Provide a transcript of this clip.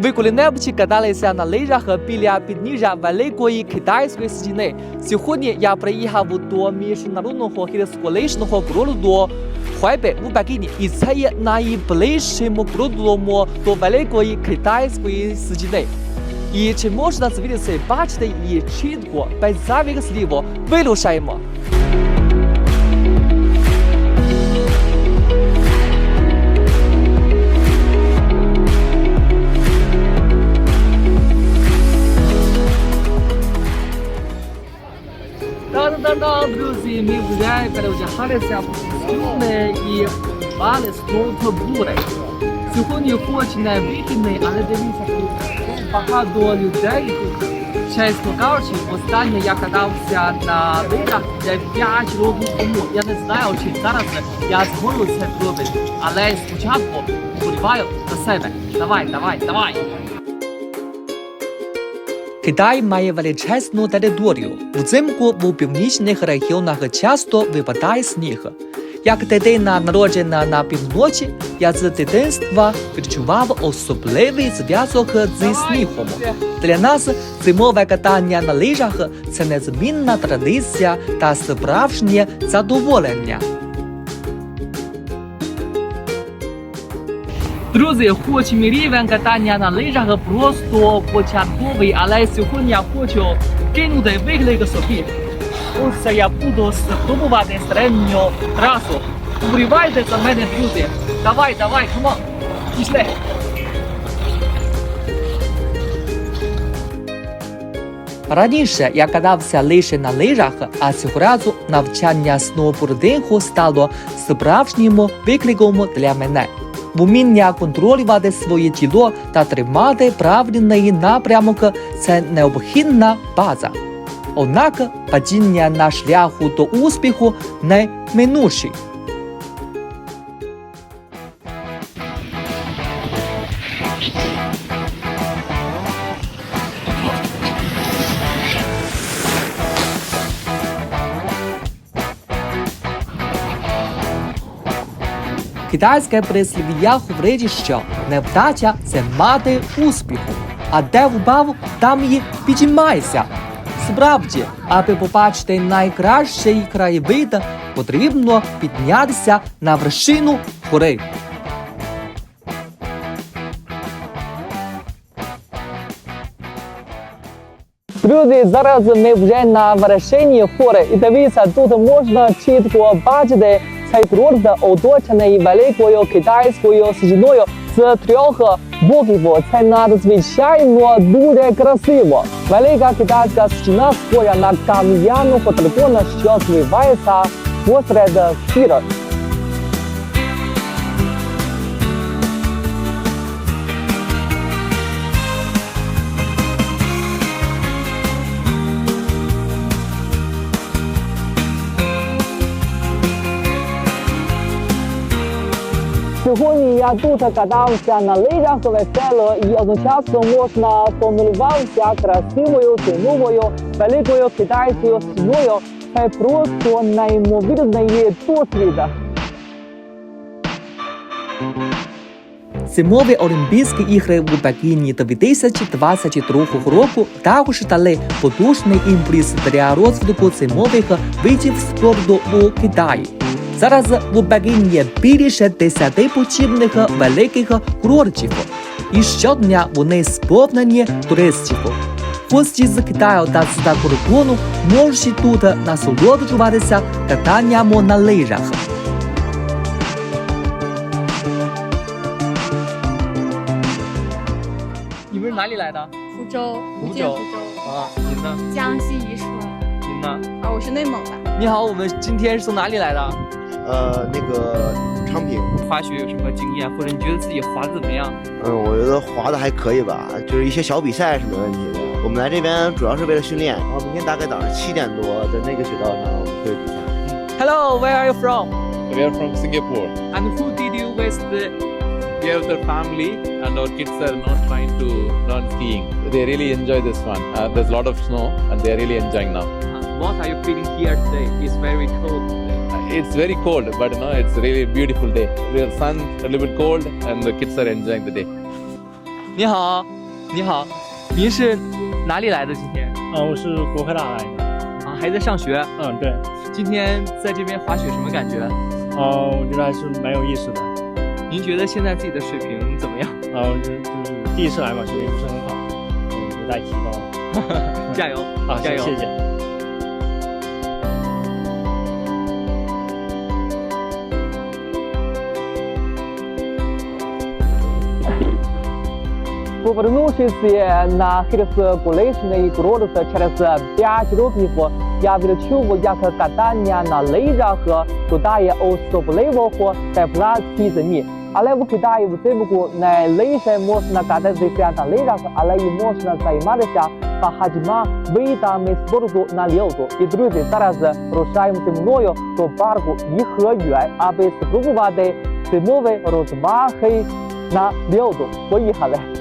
Ви коли-небудь каталися на лижах біля підніжжя великої китайської стіни. Сьогодні я приїхав до міжнародного гірськолижного курорту Хуайбе у Пекіні, і це є найближчим курортом до великої китайської стіни. І чи можна звідси бачити її чітко, без зайвих слів? Вирушаємо! Та-да-да, друзі, ми вже переодягалися костюми і мали сноуборди. Сьогодні хоч не вихідний, але дивіться, тут багато людей. Чесно кажучи, останнє я катався на лижах вже 5 років тому. Я не знаю, чи зараз я зможу це зробити. Але спочатку вболіваю за себе. Давай, давай, давай. Китай має величезну територію. Взимку у північних регіонах часто випадає сніг. Як дитина народжена на півночі, я з дитинства відчував особливий зв'язок зі снігом. Для нас зимове катання на лижах це незмінна традиція та справжнє задоволення. Друзі, хоч мій рівень катання на лижах просто початковий, але сьогодні я хочу кинути виклик собі. Ось я буду спробувати середню трасу. Вболівайте за мене, друзі. Давай, давай, камон. Пішли. Раніше я катався лише на лижах, а цього разу навчання сноубордингу стало справжнім викликом для мене. Вміння контролювати своє тіло та тримати правильний напрямок це необхідна база. Однак падіння на шляху до успіху не минучі. Китайське прислів'я говорить, що невдача це мати успіху, а де впав, там і підіймайся. Справді, аби побачити найкращий краєвид, потрібно піднятися на вершину гори. Друзі, зараз ми вже на вершині гори. І дивіться, тут можна чітко бачити цей курорт оточений великою китайською стіною з трьох боків. Це надзвичайно дуже красиво. Велика китайська стіна схожа на кам'яну фотофон, що звивається посеред гір. Сьогодні я тут катався на лижах весело і одночасно можна помилуватися красивою зимовою великою китайською стіною. Це просто неймовірний досвід. Зимові Олімпійські ігри у Пекіні 2022 року також дали потужний імпульс для розвитку зимових видів спорту у Китаї. Зараз у Пекіні є більше 10 подібних великих курортів, і щодня вони сповнені туристів. Гості з Китаю та з-за кордону можуть тут насолоджуватися катанням на лижах. 你们是哪里来的？福州，福州福建福州，啊，您呢？江西宜春您呢？啊，我是内蒙的。你好，我们今天是从哪里来的？ 呃，那个昌平，滑雪有什么经验，或者你觉得自己滑的怎么样？嗯，我觉得滑的还可以吧，就是一些小比赛是没问题的。我们来这边主要是为了训练，然后明天大概早上七点多在那个雪道上我们会比赛。 Hello, where are you from? We are from Singapore. And who did you with the? We have the family, and our kids are not trying to learn skiing. They really enjoy this one. Uh, there's a lot of snow, and they are really enjoying now. What are you feeling here today? It's very cold. Uh, It's very cold, but know it's really beautiful day. The sun a little bit cold, and the kids are enjoying the day. 你好，你好，您是哪里来的？今天啊，我是国科大来的。啊，还在上学。嗯，对。今天在这边滑雪什么感觉？啊，我觉得还是蛮有意思的。您觉得现在自己的水平怎么样？啊，我觉得就是第一次来嘛，水平不是很好，嗯，有待提高。加油 啊，加油！谢谢。Повернувшись на гірськолижний курорт через 5 років, я відчув, як катання на лижах додає особливого тепла цій зимі. Але в Китаї взимку не лише можна кататися на лижах, але й можна займатися багатьма видами спорту на льоду. І друзі, зараз рушаємо зі мною до парку Їхеюань, аби спробувати зимові розваги на льоду. Поїхали!